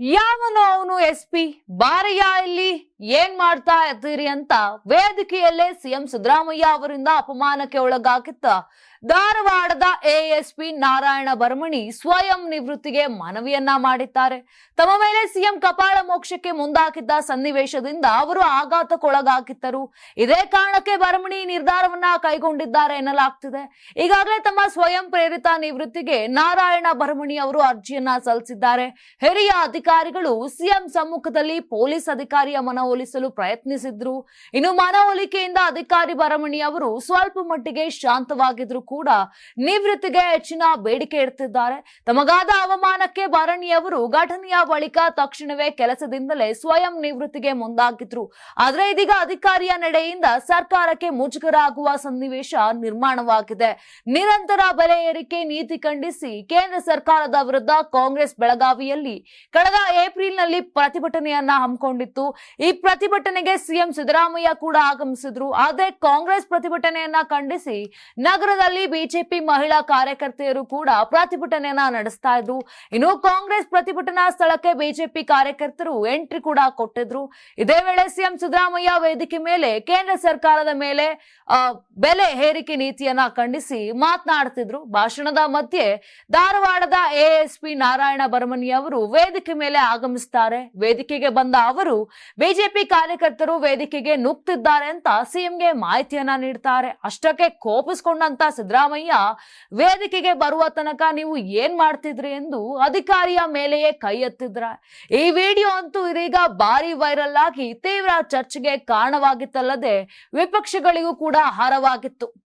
ಯಾವನು ಅವನು S P? ಬಾರಯ್ಯ ಇಲ್ಲಿ. ಏನ್ ಮಾಡ್ತಾ ಇದ್ದೀರಿ ಅಂತ ವೇದಿಕೆಯಲ್ಲೇ ಸಿಎಂ ಸಿದ್ದರಾಮಯ್ಯ ಅವರಿಂದ ಅಪಮಾನಕ್ಕೆ ಒಳಗಾಗಿದ್ದ ಧಾರವಾಡದ ಎಎಸ್ಪಿ ನಾರಾಯಣ ಬರ್ಮಣಿ ಸ್ವಯಂ ನಿವೃತ್ತಿಗೆ ಮನವಿಯನ್ನ ಮಾಡಿದ್ದಾರೆ. ತಮ್ಮ ಮೇಲೆ ಸಿಎಂ ಕಪಾಳ ಮೋಕ್ಷಕ್ಕೆ ಮುಂದಾಗಿದ್ದ ಸನ್ನಿವೇಶದಿಂದ ಅವರು ಆಘಾತಕ್ಕೊಳಗಾಗಿದ್ದರು. ಇದೇ ಕಾರಣಕ್ಕೆ ಬರ್ಮಣಿ ನಿರ್ಧಾರವನ್ನ ಕೈಗೊಂಡಿದ್ದಾರೆ ಎನ್ನಲಾಗ್ತಿದೆ. ಈಗಾಗಲೇ ತಮ್ಮ ಸ್ವಯಂ ಪ್ರೇರಿತ ನಿವೃತ್ತಿಗೆ ನಾರಾಯಣ ಭರಮಣಿ ಅವರು ಅರ್ಜಿಯನ್ನ ಸಲ್ಲಿಸಿದ್ದಾರೆ. ಹಿರಿಯ ಅಧಿಕಾರಿಗಳು ಸಿಎಂ ಸಮ್ಮುಖದಲ್ಲಿ ಪೊಲೀಸ್ ಅಧಿಕಾರಿಯ ಮನವೊಲಿಸಲು ಪ್ರಯತ್ನಿಸಿದ್ರು. ಇನ್ನು ಮನವೊಲಿಕೆಯಿಂದ ಅಧಿಕಾರಿ ಬರಮಣಿ ಅವರು ಸ್ವಲ್ಪ ಮಟ್ಟಿಗೆ ಶಾಂತವಾಗಿದ್ರು ಕೂಡ ನಿವೃತ್ತಿಗೆ ಹೆಚ್ಚಿನ ಬೇಡಿಕೆ ಇಡ್ತಿದ್ದಾರೆ. ತಮಗಾದ ಅವಮಾನಕ್ಕೆ ಬರಣಿ ಅವರು ಘಟನೆಯ ಬಳಿಕ ತಕ್ಷಣವೇ ಕೆಲಸದಿಂದಲೇ ಸ್ವಯಂ ನಿವೃತ್ತಿಗೆ ಮುಂದಾಗಿದ್ರು. ಆದ್ರೆ ಇದೀಗ ಅಧಿಕಾರಿಯ ನಡೆಯಿಂದ ಸರ್ಕಾರಕ್ಕೆ ಮುಜುಗರ ಆಗುವ ಸನ್ನಿವೇಶ ನಿರ್ಮಾಣವಾಗಿದೆ. ನಿರಂತರ ಬೆಲೆ ಏರಿಕೆ ನೀತಿ ಖಂಡಿಸಿ ಕೇಂದ್ರ ಸರ್ಕಾರದ ವಿರುದ್ಧ ಕಾಂಗ್ರೆಸ್ ಬೆಳಗಾವಿಯಲ್ಲಿ ಕಳೆದ ಏಪ್ರಿಲ್ನಲ್ಲಿ ಪ್ರತಿಭಟನೆಯನ್ನ ಹಮ್ಮಿಕೊಂಡಿತ್ತು. ಈ ಪ್ರತಿಭಟನೆಗೆ ಸಿಎಂ ಸಿದ್ದರಾಮಯ್ಯ ಕೂಡ ಆಗಮಿಸಿದ್ರು. ಆದ್ರೆ ಕಾಂಗ್ರೆಸ್ ಪ್ರತಿಭಟನೆಯನ್ನ ಖಂಡಿಸಿ ನಗರದಲ್ಲಿ ಬಿಜೆಪಿ ಮಹಿಳಾ ಕಾರ್ಯಕರ್ತೆಯರು ಕೂಡ ಪ್ರತಿಭಟನೆಯನ್ನ ನಡೆಸ್ತಾ ಇದ್ರು. ಇನ್ನು ಕಾಂಗ್ರೆಸ್ ಪ್ರತಿಭಟನಾ ಸ್ಥಳಕ್ಕೆ ಬಿಜೆಪಿ ಕಾರ್ಯಕರ್ತರು ಎಂಟ್ರಿ ಕೂಡ ಕೊಟ್ಟಿದ್ರು. ಇದೇ ವೇಳೆ ಸಿಎಂ ಸಿದ್ದರಾಮಯ್ಯ ವೇದಿಕೆ ಮೇಲೆ, ಕೇಂದ್ರ ಸರ್ಕಾರದ ಮೇಲೆ ಬೆಲೆ ಹೇರಿಕೆ ನೀತಿಯನ್ನ ಖಂಡಿಸಿ ಮಾತನಾಡ್ತಿದ್ರು. ಭಾಷಣದ ಮಧ್ಯೆ ಧಾರವಾಡದ ಎಎಸ್ಪಿ ನಾರಾಯಣ ಬರಮನಿ ಅವರು ವೇದಿಕೆ ಮೇಲೆ ಆಗಮಿಸ್ತಾರೆ. ವೇದಿಕೆಗೆ ಬಂದ ಅವರು, ಬಿಜೆಪಿ ಕಾರ್ಯಕರ್ತರು ವೇದಿಕೆಗೆ ನುಗ್ತಿದ್ದಾರೆ ಅಂತ ಸಿಎಂಗೆ ಮಾಹಿತಿಯನ್ನ ನೀಡ್ತಾರೆ. ಅಷ್ಟಕ್ಕೆ ಕೋಪಿಸ್ಕೊಂಡಂತ ಸಿದ್ದರಾಮಯ್ಯ, ವೇದಿಕೆಗೆ ಬರುವ ತನಕ ನೀವು ಏನ್ ಮಾಡ್ತಿದ್ರಿ ಎಂದು ಅಧಿಕಾರಿಯ ಮೇಲೆಯೇ ಕೈ ಎತ್ತಿದ್ರ. ಈ ವಿಡಿಯೋ ಅಂತೂ ಇದೀಗ ಭಾರಿ ವೈರಲ್ ಆಗಿ ತೀವ್ರ ಚರ್ಚೆಗೆ ಕಾರಣವಾಗಿತ್ತಲ್ಲದೆ ವಿಪಕ್ಷಗಳಿಗೂ ಕೂಡ ಆಹಾರವಾಗಿತ್ತು.